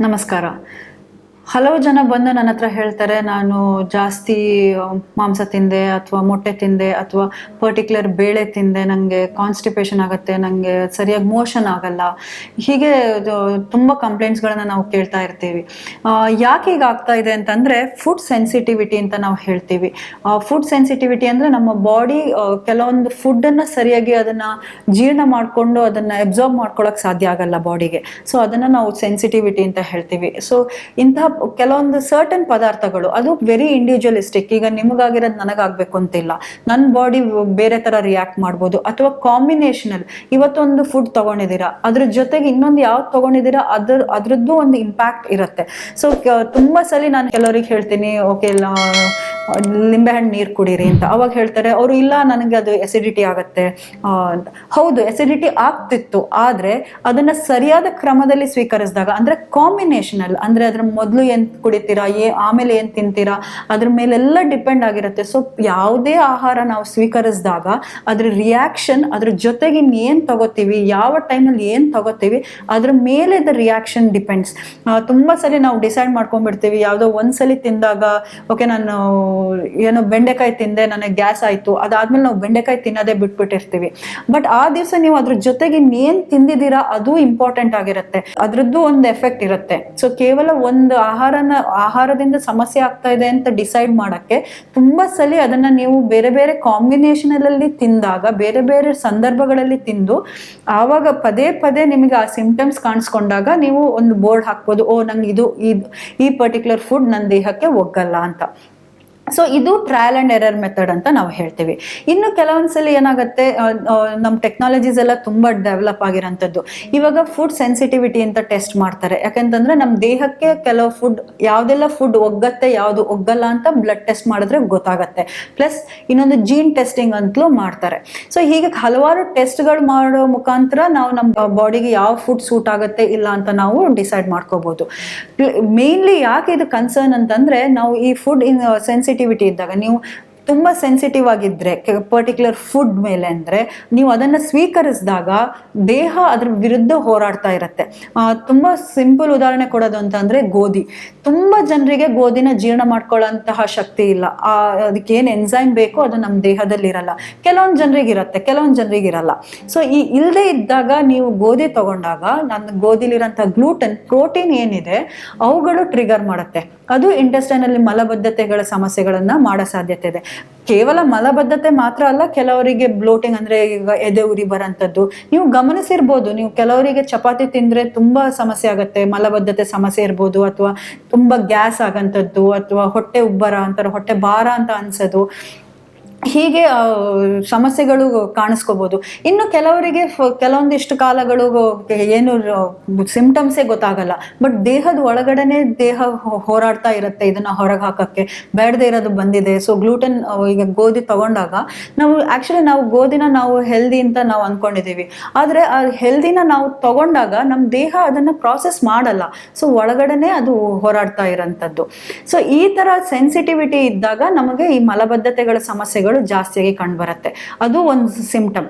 ನಮಸ್ಕಾರ ಹಲವು ಜನ ಬಂದು ನನ್ನ ಹತ್ರ ಹೇಳ್ತಾರೆ, ನಾನು ಜಾಸ್ತಿ ಮಾಂಸ ತಿಂದೆ ಅಥವಾ ಮೊಟ್ಟೆ ತಿಂದೆ ಅಥವಾ ಪರ್ಟಿಕ್ಯುಲರ್ ಬೇಳೆ ತಿಂದೆ ನನಗೆ ಕಾನ್ಸ್ಟಿಪೇಷನ್ ಆಗುತ್ತೆ ನನಗೆ ಸರಿಯಾಗಿ ಮೋಷನ್ ಆಗಲ್ಲ. ಹೀಗೆ ತುಂಬ ಕಂಪ್ಲೇಂಟ್ಸ್ಗಳನ್ನ ನಾವು ಕೇಳ್ತಾ ಇರ್ತೀವಿ. ಯಾಕೆ ಈಗ ಆಗ್ತಾ ಇದೆ ಅಂತಂದರೆ ಫುಡ್ ಸೆನ್ಸಿಟಿವಿಟಿ ಅಂತ ನಾವು ಹೇಳ್ತೀವಿ. ಫುಡ್ ಸೆನ್ಸಿಟಿವಿಟಿ ಅಂದರೆ ನಮ್ಮ ಬಾಡಿ ಕೆಲವೊಂದು ಫುಡ್ಡನ್ನು ಸರಿಯಾಗಿ ಅದನ್ನು ಜೀರ್ಣ ಮಾಡಿಕೊಂಡು ಅದನ್ನು ಅಬ್ಸಾರ್ಬ್ ಮಾಡ್ಕೊಳ್ಳೋಕೆ ಸಾಧ್ಯ ಆಗಲ್ಲ ಬಾಡಿಗೆ ಸೊ ಅದನ್ನು ನಾವು ಸೆನ್ಸಿಟಿವಿಟಿ ಅಂತ ಹೇಳ್ತೀವಿ. ಸೊ ಇಂತಹ ಕೆಲವೊಂದು ಸರ್ಟನ್ ಪದಾರ್ಥಗಳು, ಅದು ವೆರಿ ಇಂಡಿವಿಜುವಲಿಸ್ಟಿಕ್ ಈಗ ನಿಮಗಾಗಿರೋದು ನನಗಾಗಬೇಕು ಅಂತಿಲ್ಲ. ನನ್ನ ಬಾಡಿ ಬೇರೆ ಥರ ರಿಯಾಕ್ಟ್ ಮಾಡ್ಬೋದು. ಅಥವಾ ಕಾಂಬಿನೇಷನಲ್ ಇವತ್ತೊಂದು ಫುಡ್ ತಗೊಂಡಿದ್ದೀರಾ, ಅದ್ರ ಜೊತೆಗೆ ಇನ್ನೊಂದು ಯಾವ್ದು ತಗೊಂಡಿದ್ದೀರಾ, ಅದ್ರ, ಅದ್ರದ್ದು ಒಂದು ಇಂಪ್ಯಾಕ್ಟ್ ಇರುತ್ತೆ. ಸೊ ತುಂಬ ಸಲ ನಾನು ಕೆಲವರಿಗೆ ಹೇಳ್ತೀನಿ, ಓಕೆ ಲಿಂಬೆಹಣ್ಣು ನೀರು ಕುಡೀರಿ ಅಂತ. ಅವಾಗ ಹೇಳ್ತಾರೆ, ಅವರು, ಇಲ್ಲ, ನನಗೆ ಅದು ಎಸಿಡಿಟಿ ಆಗತ್ತೆ. ಹೌದು ಎಸಿಡಿಟಿ ಆಗ್ತಿತ್ತು. ಆದರೆ, ಅದನ್ನ ಸರಿಯಾದ ಕ್ರಮದಲ್ಲಿ ಸ್ವೀಕರಿಸಿದಾಗ, ಅಂದ್ರೆ ಕಾಂಬಿನೇಷನಲ್ ಅಂದ್ರೆ ಅದ್ರ ಮೊದಲು ಏನ್ ಕುಡಿತೀರಾ? ಏ, ಆಮೇಲೆ ಏನ್ ತಿಂತೀರಾ? ಅದ್ರ ಮೇಲೆಲ್ಲ ಡಿಪೆಂಡ್ ಆಗಿರುತ್ತೆ. ಸೊ ಯಾವುದೇ ಆಹಾರ ನಾವು ಸ್ವೀಕರಿಸಿದಾಗ ಅದ್ರ ರಿಯಾಕ್ಷನ್ ಅದ್ರ ಜೊತೆಗೆ ಏನ್ ತಗೋತೀವಿ? ಯಾವ ಟೈಮಲ್ಲಿ ಏನ್ ತಗೋತೀವಿ? ಅದ್ರ ಮೇಲೆ ದ ರಿಯಾಕ್ಷನ್ ಡಿಪೆಂಡ್ಸ್ ತುಂಬಾ ಸಲ ನಾವು ಡಿಸೈಡ್ ಮಾಡ್ಕೊಂಡ್ಬಿಡ್ತೀವಿ. ಯಾವುದೋ ಒಂದ್ಸಲಿ ತಿಂದಾಗ ಓಕೆ ನಾನು ಏನೋ ಬೆಂಡೆಕಾಯಿ ತಿಂದೆ, ನನಗೆ ಗ್ಯಾಸ್ ಆಯ್ತು. ಅದಾದ್ಮೇಲೆ ನಾವು ಬೆಂಡೆಕಾಯಿ ತಿನ್ನೋದೇ ಬಿಟ್ಬಿಟ್ಟಿರ್ತೀವಿ. ಬಟ್ ಆ ದಿವಸ ನೀವು ಅದ್ರ ಜೊತೆಗೆ ಇನ್ನೇನ್ ತಿಂದಿದ್ದೀರಾ, ಅದು ಇಂಪಾರ್ಟೆಂಟ್ ಆಗಿರುತ್ತೆ. ಅದ್ರದ್ದು ಒಂದು ಎಫೆಕ್ಟ್ ಇರುತ್ತೆ. ಸೊ ಕೇವಲ ಒಂದು ಆಹಾರನ, ಆಹಾರದಿಂದ ಸಮಸ್ಯೆ ಆಗ್ತಾ ಇದೆ ಅಂತ ಡಿಸೈಡ್ ಮಾಡಕ್ಕೆ ತುಂಬಾ ಸಲ ಅದನ್ನ ನೀವು ಬೇರೆ ಬೇರೆ ಕಾಂಬಿನೇಷನ್ ಅಲ್ಲಿ ತಿಂದಾಗ, ಬೇರೆ ಬೇರೆ ಸಂದರ್ಭಗಳಲ್ಲಿ ತಿಂದು, ಆವಾಗ ಪದೇ ಪದೇ ನಿಮಗೆ ಆ ಸಿಂಪ್ಟಮ್ಸ್ ಕಾಣಿಸ್ಕೊಂಡಾಗ ನೀವು ಒಂದು ಬೋರ್ಡ್ ಹಾಕ್ಬೋದು, ಓ ನಂಗೆ ಇದು ಇದು ಈ ಪರ್ಟಿಕ್ಯುಲರ್ ಫುಡ್ ನನ್ನ ದೇಹಕ್ಕೆ ಒಗ್ಗಲ್ಲ ಅಂತ. ಸೊ ಇದು ಟ್ರಯಲ್ ಅಂಡ್ ಎರರ್ ಮೆಥಡ್ ಅಂತ ನಾವು ಹೇಳ್ತೀವಿ. ಇನ್ನು ಕೆಲವೊಂದ್ಸಲಿ ಏನಾಗುತ್ತೆ ನಮ್ಮ ಟೆಕ್ನಾಲಜೀಸ್ ಎಲ್ಲ ತುಂಬಾ ಡೆವಲಪ್ ಆಗಿರೋಂಥದ್ದು. ಇವಾಗ ಫುಡ್ ಸೆನ್ಸಿಟಿವಿಟಿ ಅಂತ ಟೆಸ್ಟ್ ಮಾಡ್ತಾರೆ. ಯಾಕಂತಂದ್ರೆ ನಮ್ಮ ದೇಹಕ್ಕೆ ಕೆಲವು ಫುಡ್ ಯಾವುದೆಲ್ಲ ಫುಡ್ ಒಗ್ಗತ್ತೆ, ಯಾವುದು ಒಗ್ಗಲ್ಲ ಅಂತ ಬ್ಲಡ್ ಟೆಸ್ಟ್ ಮಾಡಿದ್ರೆ ಗೊತ್ತಾಗತ್ತೆ. ಪ್ಲಸ್ ಇನ್ನೊಂದು ಜೀನ್ ಟೆಸ್ಟಿಂಗ್ ಅಂತಲೂ ಮಾಡ್ತಾರೆ. ಸೊ ಹೀಗೆ ಹಲವಾರು ಟೆಸ್ಟ್ಗಳು ಮಾಡೋ ಮುಖಾಂತರ ನಾವು ನಮ್ಮ ಬಾಡಿಗೆ ಯಾವ ಫುಡ್ ಸೂಟ್ ಆಗುತ್ತೆ, ಇಲ್ಲ ಅಂತ ನಾವು ಡಿಸೈಡ್ ಮಾಡ್ಕೋಬಹುದು ಮೇನ್ಲಿ ಯಾಕೆ ಇದು ಕನ್ಸರ್ನ್ ಅಂತಂದ್ರೆ, ನಾವು ಈ ಫುಡ್ ಇನ್ ಸೆನ್ಸಿಟಿವಿಟಿ ಇದ್ದಾಗ ನೀವು ತುಂಬ ಸೆನ್ಸಿಟಿವ್ ಆಗಿದ್ರೆ ಪರ್ಟಿಕ್ಯುಲರ್ ಫುಡ್ ಮೇಲೆ ಅಂದರೆ ನೀವು ಅದನ್ನು ಸ್ವೀಕರಿಸಿದಾಗ ದೇಹ ಅದ್ರ ವಿರುದ್ಧ ಹೋರಾಡ್ತಾ ಇರುತ್ತೆ. ತುಂಬ ಸಿಂಪಲ್ ಉದಾಹರಣೆ ಕೊಡೋದು ಅಂತಂದರೆ ಗೋಧಿ. ತುಂಬ ಜನರಿಗೆ ಗೋಧಿನ ಜೀರ್ಣ ಮಾಡ್ಕೊಳ್ಳೋಂತಹ ಶಕ್ತಿ ಇಲ್ಲ. ಆ, ಅದಕ್ಕೆ ಏನು ಎನ್ಸೈಮ್ ಬೇಕೋ ಅದು ನಮ್ಮ ದೇಹದಲ್ಲಿ ಇರಲ್ಲ ಕೆಲವೊಂದು ಜನರಿಗೆ ಇರುತ್ತೆ ಕೆಲವೊಂದು ಜನರಿಗೆ ಇರಲ್ಲ. ಸೊ ಈ ಇಲ್ಲದೆ ಇದ್ದಾಗ ನೀವು ಗೋಧಿ ತಗೊಂಡಾಗ ನನ್ನ ಗೋಧಿಲಿರೋಂಥ ಗ್ಲೂಟನ್ ಪ್ರೋಟೀನ್ ಏನಿದೆ ಅವುಗಳು ಟ್ರಿಗರ್ ಮಾಡುತ್ತೆ. ಅದು ಇಂಟೆಸ್ಟೈನಲ್ಲಿ ಮಲಬದ್ಧತೆಗಳ ಸಮಸ್ಯೆಗಳನ್ನ ಮಾಡೋ ಸಾಧ್ಯತೆ ಇದೆ. ಕೇವಲ ಮಲಬದ್ಧತೆ ಮಾತ್ರ ಅಲ್ಲ, ಕೆಲವರಿಗೆ ಬ್ಲೋಟಿಂಗ್ ಅಂದ್ರೆ ಈಗ ಎದೆ ಉರಿ ಬರೋಂಥದ್ದು. ನೀವು ಗಮನಿಸಿರ್ಬೋದು, ನೀವು ಕೆಲವರಿಗೆ ಚಪಾತಿ ತಿಂದ್ರೆ ತುಂಬಾ ಸಮಸ್ಯೆ ಆಗುತ್ತೆ, ಮಲಬದ್ಧತೆ ಸಮಸ್ಯೆ ಇರ್ಬೋದು, ಅಥವಾ ತುಂಬಾ ಗ್ಯಾಸ್ ಆಗಂಥದ್ದು, ಅಥವಾ ಹೊಟ್ಟೆ ಉಬ್ಬರ ಅಂತಾರೆ, ಹೊಟ್ಟೆ ಭಾರ ಅಂತ ಅನ್ಸೋದು. ಹೀಗೆ ಸಮಸ್ಯೆಗಳು ಕಾಣಿಸ್ಕೋಬಹುದು ಇನ್ನು ಕೆಲವರಿಗೆ ಕೆಲವೊಂದಿಷ್ಟು ಕಾಲಗಳು ಏನು, ಸಿಂಪ್ಟಮ್ಸೇ ಗೊತ್ತಾಗಲ್ಲ. ಬಟ್ ದೇಹದ ಒಳಗಡೆನೆ ದೇಹ ಹೋರಾಡ್ತಾ ಇರುತ್ತೆ ಇದನ್ನ ಹೊರಗೆ ಹಾಕಕ್ಕೆ ಬೇಡದೇ ಇರೋದು ಬಂದಿದೆ. ಸೊ, ಗ್ಲೂಟನ್ ಈಗ ಗೋಧಿ ತಗೊಂಡಾಗ ನಾವು, ಆಕ್ಚುಲಿ ನಾವು ಗೋಧಿನ ನಾವು ಹೆಲ್ದಿ ಅಂತ ನಾವು ಅನ್ಕೊಂಡಿದೀವಿ ಆದ್ರೆ, ಆ ಹೆಲ್ದಿನ ನಾವು ತಗೊಂಡಾಗ ನಮ್ಮ ದೇಹ ಅದನ್ನ ಪ್ರಾಸೆಸ್ ಮಾಡಲ್ಲ. ಸೊ, ಒಳಗಡೆನೆ ಅದು ಹೋರಾಡ್ತಾ ಇರೋಂಥದ್ದು. ಸೊ, ಈ ತರ ಸೆನ್ಸಿಟಿವಿಟಿ ಇದ್ದಾಗ ನಮಗೆ ಈ ಮಲಬದ್ಧತೆಗಳ ಸಮಸ್ಯೆಗಳು ಜಾಸ್ತಿಯಾಗಿ ಕಂಡುಬರುತ್ತೆ. ಅದು ಒಂದು ಸಿಂಪ್ಟಮ್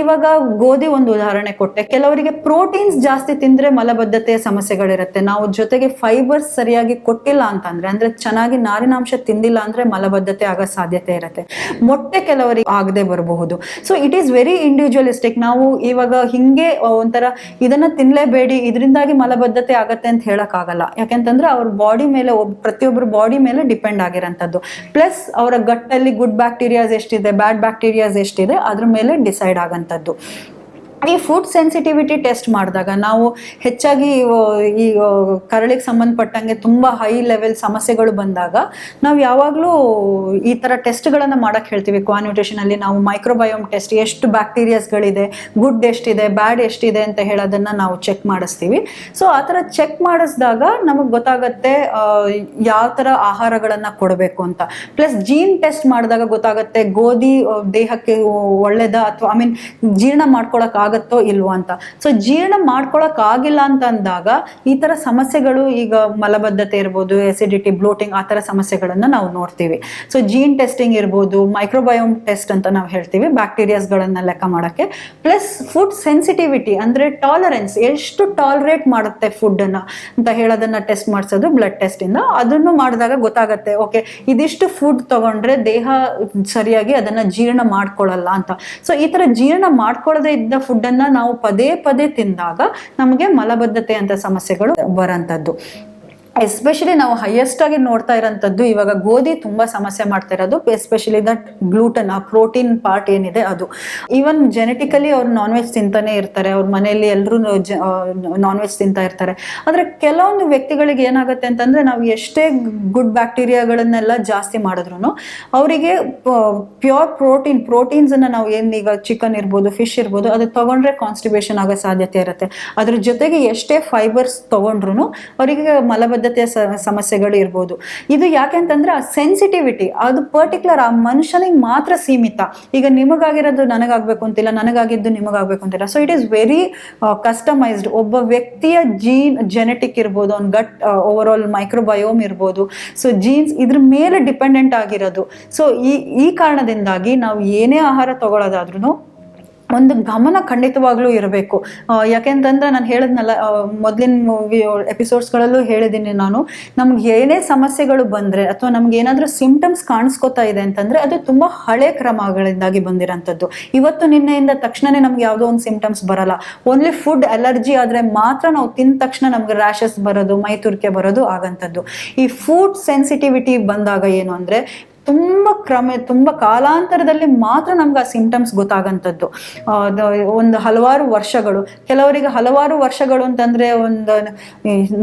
ಇವಾಗ ಗೋಧಿ ಒಂದು ಉದಾಹರಣೆ ಕೊಟ್ಟೆ. ಕೆಲವರಿಗೆ ಪ್ರೋಟೀನ್ಸ್ ಜಾಸ್ತಿ ತಿಂದ್ರೆ ಮಲಬದ್ಧತೆಯ ಸಮಸ್ಯೆಗಳಿರುತ್ತೆ. ನಾವು ಜೊತೆಗೆ ಫೈಬರ್ಸ್ ಸರಿಯಾಗಿ ಕೊಟ್ಟಿಲ್ಲ ಅಂತಂದ್ರೆ, ಅಂದ್ರೆ ಚೆನ್ನಾಗಿ ನಾರಿನಾಂಶ ತಿಂದಿಲ್ಲ ಅಂದ್ರೆ ಮಲಬದ್ಧತೆ ಆಗೋ ಸಾಧ್ಯತೆ ಇರುತ್ತೆ. ಮೊಟ್ಟೆ ಕೆಲವರಿಗೆ ಆಗದೆ ಬರಬಹುದು. So it is very individualistic ನಾವು ಇವಾಗ ಹಿಂಗೆ ಒಂಥರ ಇದನ್ನ ತಿನ್ಲೇಬೇಡಿ, ಇದರಿಂದಾಗಿ ಮಲಬದ್ಧತೆ ಆಗತ್ತೆ ಅಂತ ಹೇಳಕ್ಕಾಗಲ್ಲ. ಯಾಕೆಂತಂದ್ರೆ ಅವ್ರ ಬಾಡಿ ಮೇಲೆ ಪ್ರತಿಯೊಬ್ಬರ ಬಾಡಿ ಮೇಲೆ ಡಿಪೆಂಡ್ ಆಗಿರೋಂಥದ್ದು. ಪ್ಲಸ್ ಅವರ ಗಟ್ಟಲ್ಲಿ ಗುಡ್ ಬ್ಯಾಕ್ಟೀರಿಯಾಸ್ ಎಷ್ಟಿದೆ ಬ್ಯಾಡ್ ಬ್ಯಾಕ್ಟೀರಿಯಾಸ್ ಎಷ್ಟಿದೆ ಅದ್ರ ಮೇಲೆ ಡಿಸೈಡ್ ಆಗಂಥದ್ದು. ಈ ಫುಡ್ ಸೆನ್ಸಿಟಿವಿಟಿ ಟೆಸ್ಟ್ ಮಾಡಿದಾಗ ನಾವು ಹೆಚ್ಚಾಗಿ ಈ ಕರಳಿಗೆ ಸಂಬಂಧಪಟ್ಟಂಗೆ ತುಂಬ ಹೈ ಲೆವೆಲ್ ಸಮಸ್ಯೆಗಳು ಬಂದಾಗ ನಾವು ಯಾವಾಗಲೂ ಈ ಥರ ಟೆಸ್ಟ್ಗಳನ್ನು ಮಾಡಕ್ಕೆ ಹೇಳ್ತೀವಿ. ಕ್ವಾನ್ಯೂಟ್ರಿಷನಲ್ಲಿ ನಾವು ಮೈಕ್ರೋಬಯೋಮ್ ಟೆಸ್ಟ್ ಎಷ್ಟು ಬ್ಯಾಕ್ಟೀರಿಯಾಸ್ಗಳಿದೆ ಗುಡ್ ಎಷ್ಟಿದೆ ಬ್ಯಾಡ್ ಎಷ್ಟಿದೆ ಅಂತ ಹೇಳೋದನ್ನು ನಾವು ಚೆಕ್ ಮಾಡಿಸ್ತೀವಿ. ಸೊ ಆ ಥರ ಚೆಕ್ ಮಾಡಿಸಿದಾಗ ನಮಗೆ ಗೊತ್ತಾಗತ್ತೆ ಯಾವ ಥರ ಆಹಾರಗಳನ್ನು ಕೊಡಬೇಕು ಅಂತ. ಪ್ಲಸ್ ಜೀನ್ ಟೆಸ್ಟ್ ಮಾಡಿದಾಗ ಗೊತ್ತಾಗುತ್ತೆ, ಗೋಧಿ ದೇಹಕ್ಕೆ ಒಳ್ಳೆಯದ ಅಥವಾ ಐ ಮೀನ್ ಜೀರ್ಣ ಮಾಡ್ಕೊಳಕ್ ಆಗತ್ತೋ ಇಲ್ವೋ ಅಂತ. ಸೊ ಜೀರ್ಣ ಮಾಡ್ಕೊಳಕ್ ಆಗಿಲ್ಲ ಅಂತ ಅಂದಾಗ ಈ ತರ ಸಮಸ್ಯೆಗಳು ಈಗ ಮಲಬದ್ಧತೆ ಇರ್ಬೋದು ಎಸಿಡಿಟಿ ಬ್ಲೋಟಿಂಗ್ ಆ ತರ ಸಮಸ್ಯೆಗಳನ್ನ ನಾವು ನೋಡ್ತೀವಿ. ಸೊ ಜೀನ್ ಟೆಸ್ಟಿಂಗ್ ಇರ್ಬೋದು ಮೈಕ್ರೋಬಯೋಮ್ ಟೆಸ್ಟ್ ಅಂತ ನಾವು ಹೇಳ್ತೀವಿ ಬ್ಯಾಕ್ಟೀರಿಯಾಸ್ಗಳನ್ನ ಲೆಕ್ಕ ಮಾಡಕ್ಕೆ. ಪ್ಲಸ್ ಫುಡ್ ಸೆನ್ಸಿಟಿವಿಟಿ ಅಂದ್ರೆ ಟಾಲರೆನ್ಸ್ ಎಷ್ಟು ಟಾಲರೇಟ್ ಮಾಡುತ್ತೆ ಫುಡ್ ಅನ್ನ ಅಂತ ಹೇಳೋದನ್ನ ಟೆಸ್ಟ್ ಮಾಡಿಸೋದು ಬ್ಲಡ್ ಟೆಸ್ಟ್ ಇಂದ. ಅದನ್ನು ಮಾಡಿದಾಗ ಗೊತ್ತಾಗತ್ತೆ ಓಕೆ ಇದಿಷ್ಟು ಫುಡ್ ತಗೊಂಡ್ರೆ ದೇಹ ಸರಿಯಾಗಿ ಅದನ್ನ ಜೀರ್ಣ ಮಾಡ್ಕೊಳ್ಳಲ್ಲ ಅಂತ. ಸೊ ಈ ತರ ಜೀರ್ಣ ಮಾಡ್ಕೊಳ್ಳದೆ ಇದ್ದ ಫುಡ್ ಅನ್ನ ನಾವು ಪದೇ ಪದೇ ತಿಂದಾಗ ನಮಗೆ ಮಲಬದ್ಧತೆ ಅಂತ ಸಮಸ್ಯೆಗಳು ಬರೋಂಥದ್ದು. ಎಸ್ಪೆಷಲಿ ನಾವು ಹೈಯೆಸ್ಟ್ ಆಗಿ ನೋಡ್ತಾ ಇರೋಂಥದ್ದು ಇವಾಗ ಗೋಧಿ ತುಂಬಾ ಸಮಸ್ಯೆ ಮಾಡ್ತಾ ಇರೋದು ಎಸ್ಪೆಷಲಿ ದಟ್ ಗ್ಲೂಟನ್ ಆ ಪ್ರೋಟೀನ್ ಪಾರ್ಟ್ ಏನಿದೆ ಅದು. ಈವನ್ ಜೆನೆಟಿಕಲಿ ಅವ್ರು ನಾನ್ ವೆಜ್ ತಿಂತಾನೆ ಇರ್ತಾರೆ, ಅವ್ರ ಮನೆಯಲ್ಲಿ ಎಲ್ಲರೂ ನಾನ್ ವೆಜ್ ತಿಂತಾ ಇರ್ತಾರೆ. ಆದ್ರೆ ಕೆಲವೊಂದು ವ್ಯಕ್ತಿಗಳಿಗೆ ಏನಾಗುತ್ತೆ ಅಂತಂದ್ರೆ ನಾವು ಎಷ್ಟೇ ಗುಡ್ ಬ್ಯಾಕ್ಟೀರಿಯಾಗಳನ್ನೆಲ್ಲ ಜಾಸ್ತಿ ಮಾಡಿದ್ರು ಅವರಿಗೆ ಪ್ಯೂರ್ ಪ್ರೋಟೀನ್ ಪ್ರೋಟೀನ್ಸ್ ಅನ್ನ ನಾವು ಈಗ ಚಿಕನ್ ಇರ್ಬೋದು ಫಿಶ್ ಇರ್ಬೋದು, ಅದು ತಗೊಂಡ್ರೆ ಕಾನ್ಸ್ಟಿಬೇಷನ್ ಆಗೋ ಸಾಧ್ಯತೆ ಇರುತ್ತೆ. ಅದ್ರ ಜೊತೆಗೆ ಎಷ್ಟೇ ಫೈಬರ್ಸ್ ತಗೊಂಡ್ರು ಅವರಿಗೆ ಮಲಬದ್ಧತೆಯ ಸಮಸ್ಯೆಗಳು ಇರ್ಬೋದು. ಇದು ಯಾಕೆಂತಂದ್ರೆ ಆ ಸೆನ್ಸಿಟಿವಿಟಿ ಅದು ಪರ್ಟಿಕ್ಯುಲರ್ ಆ ಮನುಷ್ಯನಿಗೆ ಮಾತ್ರ ಸೀಮಿತ. ಈಗ ನಿಮಗಾಗಿರೋದು ನನಗಾಗಬೇಕು ಅಂತಿಲ್ಲ, ನನಗಾಗಿದ್ದು ನಿಮಗಾಗಬೇಕು ಅಂತಿಲ್ಲ. So it is very customized ಒಬ್ಬ ವ್ಯಕ್ತಿಯ ಜೀನ್ ಜೆನೆಟಿಕ್ ಇರ್ಬೋದು, ಅವ್ನ ಗಟ್ ಓವರ್ ಮೈಕ್ರೋಬಯೋಮ್ ಇರ್ಬೋದು. ಸೊ ಜೀನ್ಸ್ ಇದ್ರ ಮೇಲೆ ಡಿಪೆಂಡೆಂಟ್ ಆಗಿರೋದು. ಸೊ ಈ ಈ ಕಾರಣದಿಂದಾಗಿ ನಾವು ಏನೇ ಆಹಾರ ತಗೊಳ್ಳೋದಾದ್ರೂ ಒಂದು ಗಮನ ಖಂಡಿತವಾಗ್ಲೂ ಇರಬೇಕು. ಯಾಕೆಂತಂದ್ರೆ ನಾನು ಹೇಳಿದ್ನಲ್ಲ ಮೊದಲಿನ ಎಪಿಸೋಡ್ಸ್ಗಳಲ್ಲೂ ಹೇಳಿದ್ದೀನಿ ನಾನು. ನಮ್ಗೆ ಏನೇ ಸಮಸ್ಯೆಗಳು ಬಂದರೆ ಅಥವಾ ನಮ್ಗೆ ಏನಾದರೂ ಸಿಂಪ್ಟಮ್ಸ್ ಕಾಣಿಸ್ಕೊತಾ ಇದೆ ಅಂತಂದ್ರೆ ಅದು ತುಂಬ ಹಳೆ ಕ್ರಮಗಳಿಂದಾಗಿ ಬಂದಿರೋಂಥದ್ದು ಇವತ್ತು ನಿನ್ನೆಯಿಂದ ತಕ್ಷಣನೇ ನಮ್ಗೆ ಯಾವುದೋ ಒಂದು ಸಿಂಪ್ಟಮ್ಸ್ ಬರಲ್ಲ. ಓನ್ಲಿ ಫುಡ್ ಅಲರ್ಜಿ ಆದರೆ ಮಾತ್ರ ನಾವು ತಿಂದ ತಕ್ಷಣ ನಮ್ಗೆ ರ್ಯಾಷಸ್ ಬರೋದು ಮೈ ತುರ್ಕೆ ಬರೋದು ಆಗಂಥದ್ದು ಈ ಫುಡ್ ಸೆನ್ಸಿಟಿವಿಟಿ ಬಂದಾಗ ಏನು ಅಂದರೆ ತುಂಬ ಕ್ರಮ, ತುಂಬ ಕಾಲಾಂತರದಲ್ಲಿ ಮಾತ್ರ ನಮ್ಗೆ ಆ ಸಿಂಪ್ಟಮ್ಸ್ ಗೊತ್ತಾಗಂಥದ್ದು. ಒಂದು ಹಲವಾರು ವರ್ಷಗಳು. ಕೆಲವರಿಗೆ ಹಲವಾರು ವರ್ಷಗಳು ಅಂತಂದ್ರೆ ಒಂದು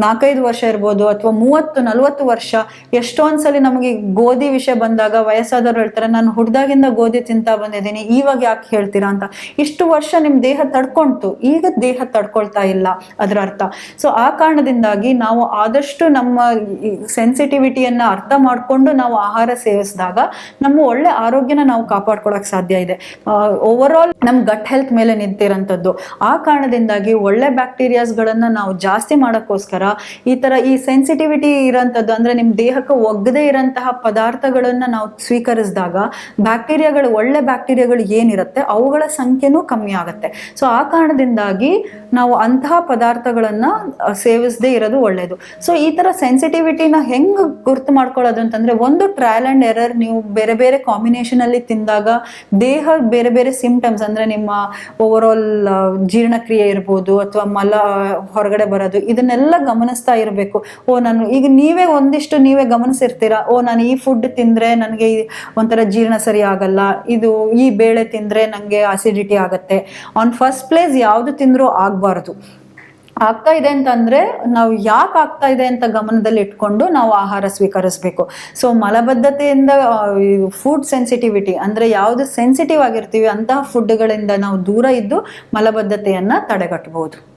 ನಾಲ್ಕೈದು ವರ್ಷ ಇರ್ಬೋದು ಅಥವಾ ಮೂವತ್ತು, ನಲವತ್ತು ವರ್ಷ ಎಷ್ಟೊಂದ್ಸಲಿ ನಮಗೆ ಗೋಧಿ ವಿಷಯ ಬಂದಾಗ ವಯಸ್ಸಾದವ್ರು ಹೇಳ್ತಾರೆ, ನಾನು ಹುಡ್ದಾಗಿಂದ ಗೋಧಿ ತಿಂತಾ ಬಂದಿದ್ದೀನಿ ಇವಾಗ ಯಾಕೆ ಹೇಳ್ತೀರಾ ಅಂತ. ಇಷ್ಟು ವರ್ಷ ನಿಮ್ಮ ದೇಹ ತಡ್ಕೊಂತು ಈಗ ದೇಹ ತಡ್ಕೊಳ್ತಾ ಇಲ್ಲ, ಅದರ ಅರ್ಥ. ಸೊ ಆ ಕಾರಣದಿಂದಾಗಿ ನಾವು ಆದಷ್ಟು ನಮ್ಮ ಸೆನ್ಸಿಟಿವಿಟಿಯನ್ನ ಅರ್ಥ ಮಾಡಿಕೊಂಡು ನಾವು ಆಹಾರ ಸೇವಿಸಿದಾಗ ನಮ್ಮ ಒಳ್ಳೆ ಆರೋಗ್ಯನ ನಾವು ಕಾಪಾಡ್ಕೊಳಕ್ ಸಾಧ್ಯ ಇದೆ. ಓವರ್ ಆಲ್ ನಮ್ ಗಟ್ ಹೆಲ್ತ್ ಮೇಲೆ ನಿಂತಿರೋಂಥದ್ದು. ಆ ಕಾರಣದಿಂದಾಗಿ ಒಳ್ಳೆ ಬ್ಯಾಕ್ಟೀರಿಯಾಸ್ಗಳನ್ನ ನಾವು ಜಾಸ್ತಿ ಮಾಡೋಕ್ಕೋಸ್ಕರ ಈ ತರ ಈ ಸೆನ್ಸಿಟಿವಿಟಿ ಇರೋಂಥದ್ದು ಅಂದ್ರೆ ನಿಮ್ ದೇಹಕ್ಕೆ ಒಗ್ಗದೇ ಇರೋಂತಹ ಪದಾರ್ಥಗಳನ್ನ ನಾವು ಸ್ವೀಕರಿಸಿದಾಗ ಬ್ಯಾಕ್ಟೀರಿಯಾಗಳು ಒಳ್ಳೆ ಬ್ಯಾಕ್ಟೀರಿಯಾಗಳು ಏನಿರುತ್ತೆ ಅವುಗಳ ಸಂಖ್ಯೆನೂ ಕಮ್ಮಿ ಆಗುತ್ತೆ. ಸೊ ಆ ಕಾರಣದಿಂದಾಗಿ ನಾವು ಅಂತಹ ಪದಾರ್ಥಗಳನ್ನ ಸೇವಿಸದೇ ಇರೋದು ಒಳ್ಳೆಯದು ಸೊ ಈ ತರ ಸೆನ್ಸಿಟಿವಿಟಿನ ಹೆಂಗ್ ಗುರ್ತು ಮಾಡ್ಕೊಳ್ಳೋದು ಅಂತಂದ್ರೆ, ಒಂದು ಟ್ರಯಲ್ ಅಂಡ್ ಎರರ್ ನೀವು ಬೇರೆ ಬೇರೆ ಕಾಂಬಿನೇಷನ್ ಅಲ್ಲಿ ತಿಂದಾಗ ದೇಹ ಬೇರೆ ಬೇರೆ ಸಿಂಪ್ಟಮ್ಸ್ ಅಂದ್ರೆ ನಿಮ್ಮ ಓವರ್ ಆಲ್ ಜೀರ್ಣಕ್ರಿಯೆ ಇರ್ಬೋದು ಅಥವಾ ಮಲ, ಹೊರಗಡೆ ಬರೋದು, ಇದನ್ನೆಲ್ಲ ಗಮನಿಸ್ತಾ ಇರಬೇಕು. ಓ, ನಾನು ಈಗ ನೀವೇ ಒಂದಿಷ್ಟು ನೀವೇ ಗಮನಿಸಿರ್ತೀರಾ? ಓ, ನಾನು ಈ ಫುಡ್ ತಿಂದ್ರೆ ನನಗೆ ಒಂಥರ ಜೀರ್ಣ ಸರಿ ಆಗಲ್ಲ, ಇದು ಈ ಬೇಳೆ ತಿಂದ್ರೆ ನನಗೆ ಅಸಿಡಿಟಿ ಆಗುತ್ತೆ. ಆನ್ ಫಸ್ಟ್ ಪ್ಲೇಸ್ ಯಾವುದು ತಿಂದರೂ ಆಗಬಾರ್ದು. ಆಗ್ತಾ ಇದೆ ಅಂತಂದ್ರೆ ನಾವು ಯಾಕೆ ಆಗ್ತಾ ಇದೆ ಅಂತ ಗಮನದಲ್ಲಿ ಇಟ್ಕೊಂಡು ನಾವು ಆಹಾರ ಸ್ವೀಕರಿಸಬೇಕು. ಸೊ ಮಲಬದ್ಧತೆಯಿಂದ ಫುಡ್ ಸೆನ್ಸಿಟಿವಿಟಿ ಅಂದ್ರೆ ಯಾವುದು ಸೆನ್ಸಿಟಿವ್ ಆಗಿರ್ತೀವಿ ಅಂತಹ ಫುಡ್ಗಳಿಂದ ನಾವು ದೂರ ಇದ್ದು ಮಲಬದ್ಧತೆಯನ್ನ ತಡೆಗಟ್ಟಬಹುದು